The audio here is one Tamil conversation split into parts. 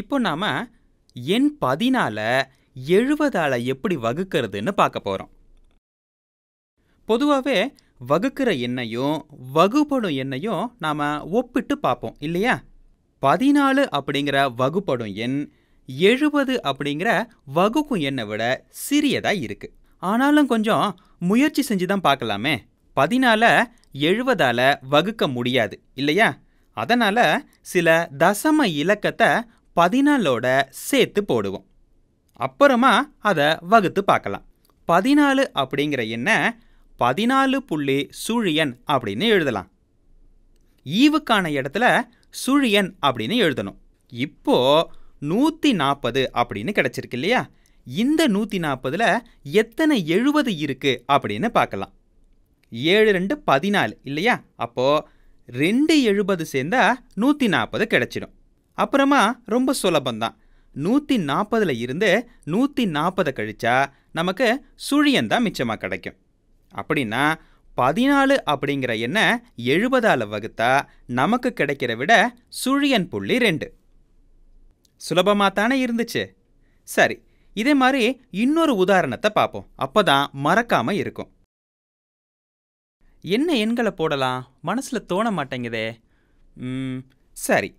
இப்போ நாம எண் பதினால எழுபதால் எப்படி வகுக்கிறதுன்னு பார்க்க போறோம். பொதுவாகவே வகுக்கிற எண்ணையும் வகுப்படும் எண்ணையும் நாம ஒப்பிட்டு பார்ப்போம் இல்லையா? பதினாலு அப்படிங்கிற வகுப்படும் எண் எழுபது அப்படிங்கிற வகுக்கும் எண்ணை விட சிறியதா இருக்கு. ஆனாலும் கொஞ்சம் முயற்சி செஞ்சு தான் பார்க்கலாமே. பதினால எழுபதால் வகுக்க முடியாது இல்லையா? அதனால சில தசம இலக்கத்தை பதினாலோட சேர்த்து போடுவோம். அப்புறமா அதை வகுத்து பார்க்கலாம். பதினாலு அப்படிங்கிற எண்ணை பதினாலு புள்ளி சுழியன் அப்படின்னு எழுதலாம். ஈவுக்கான இடத்துல சுழியன் அப்படின்னு எழுதணும். இப்போ நூற்றி நாற்பது அப்படின்னு கிடச்சிருக்கு இல்லையா? இந்த நூற்றி நாற்பதில் எத்தனை எழுபது இருக்குது அப்படின்னு பார்க்கலாம். ஏழு ரெண்டு பதினாலு இல்லையா? அப்போது ரெண்டு எழுபது சேர்ந்தா நூற்றி நாற்பது கிடச்சிடும். அப்புறமா ரொம்ப சுலபந்தான் நூற்றி நாற்பதில் இருந்து நூற்றி நாற்பதை கழிச்சா நமக்கு சுழியன் தான் மிச்சமாக கிடைக்கும். அப்படின்னா பதினாலு அப்படிங்கிற எண்ணை எழுபதால் வகுத்தா நமக்கு கிடைக்கிற விட சுழியன் புள்ளி ரெண்டு. சுலபமாக தானே இருந்துச்சு? சரி இதே மாதிரி இன்னொரு உதாரணத்தை பார்ப்போம். அப்பதான் மறக்காம இருக்கும். என்ன எண்களை போடலாம்? மனசில் தோண மாட்டேங்குதே. ம், சரி.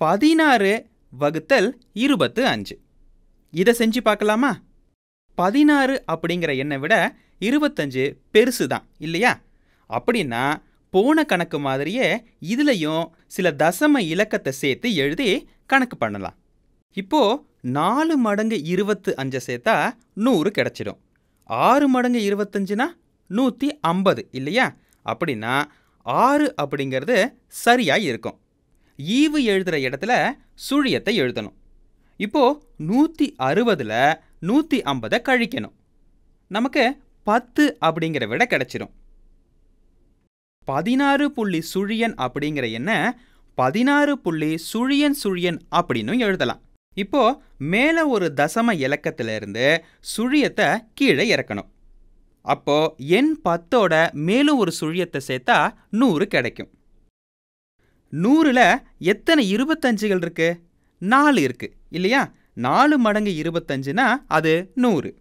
பதினாறு வகுத்தல் இருபத்து அஞ்சு. இதை செஞ்சு பார்க்கலாமா? பதினாறு அப்படிங்கிற எண்ணை விட இருபத்தஞ்சு பெருசு தான் இல்லையா? அப்படின்னா போன கணக்கு மாதிரியே இதுலேயும் சில தசம இலக்கத்தை சேர்த்து எழுதி கணக்கு பண்ணலாம். இப்போ நாலு மடங்கு இருபத்து அஞ்சை சேர்த்தா நூறு கிடைச்சிடும். ஆறு மடங்கு இருபத்தஞ்சுனா நூற்றி ஐம்பது இல்லையா? அப்படின்னா ஆறு அப்படிங்கிறது சரியா இருக்கும். ஈவு எழுதுகிற இடத்துல சுழியத்தை எழுதணும். இப்போ நூற்றி அறுபதில் நூற்றி ஐம்பதை கழிக்கணும். நமக்கு பத்து அப்படிங்கிற விட கிடச்சிரும். பதினாறு புள்ளி சுழியன் அப்படிங்கிற என்ன பதினாறு புள்ளி சுழியன் சுழியன் அப்படின்னு எழுதலாம். இப்போ மேலே ஒரு தசம இலக்கத்துல இருந்து சுழியத்தை கீழே இறக்கணும். அப்போ எண் பத்தோட மேலும் ஒரு சுழியத்தை சேர்த்தா நூறு கிடைக்கும். நூறுல எத்தனை இருபத்தஞ்சுகள் இருக்கு? நாலு இருக்கு. இல்லையா? நாலு மடங்கு இருபத்தஞ்சுனா அது நூறு.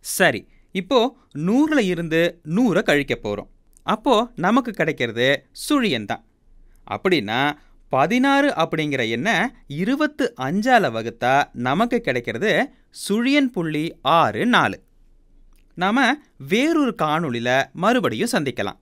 சரி இப்போ நூறுல இருந்து நூறை கழிக்க போறோம். அப்போ நமக்கு கிடைக்கிறது சுழியன் தான். அப்படின்னா பதினாறு அப்படிங்கிற எண்ணை இருபத்து அஞ்சால வகுத்தா நமக்கு கிடைக்கிறது சுழியன் புள்ளி ஆறு நாலு. நாம வேறொரு காணொளியில் மறுபடியும் சந்திக்கலாம்.